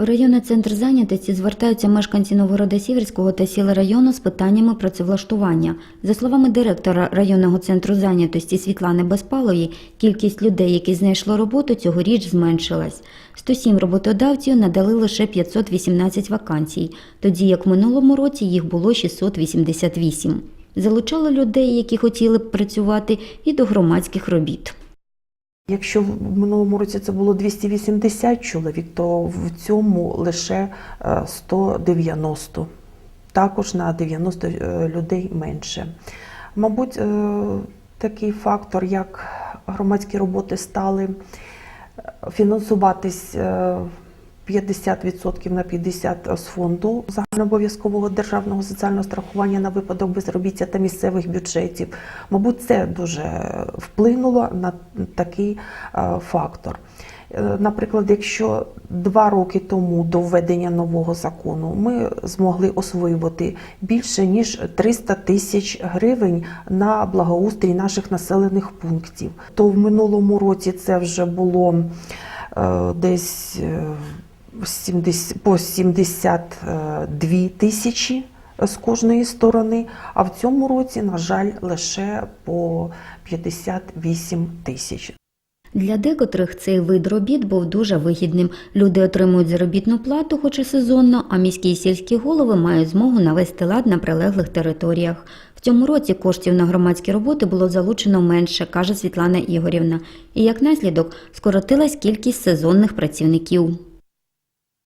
В районний центр зайнятості звертаються мешканці Новгорода Сіверського та сіл району з питаннями працевлаштування. За словами директора районного центру зайнятості Світлани Безпалої, кількість людей, які знайшло роботу, цьогоріч зменшилась. 107 роботодавців надали лише 518 вакансій, тоді як в минулому році їх було 688. Залучали людей, які хотіли б працювати, і до громадських робіт. Якщо в минулому році це було 280 чоловік, то в цьому лише е, 190. Також на 90 е, людей менше. Мабуть, е, такий фактор, як громадські роботи стали е, фінансуватись е, 50% на 50% з фонду загальнообов'язкового державного соціального страхування на випадок безробіття та місцевих бюджетів. Мабуть, це дуже вплинуло на такий е, фактор. Е, Наприклад, якщо два роки тому до введення нового закону ми змогли освоювати більше ніж 300 тисяч гривень на благоустрій наших населених пунктів, то в минулому році це вже було е, десь 70, по 72 тисячі з кожної сторони, а в цьому році, на жаль, лише по 58 тисяч. Для декотрих цей вид робіт був дуже вигідним. Люди отримують заробітну плату, хоч і сезонно, а міські і сільські голови мають змогу навести лад на прилеглих територіях. В цьому році коштів на громадські роботи було залучено менше, каже Світлана Ігорівна, і як наслідок скоротилась кількість сезонних працівників.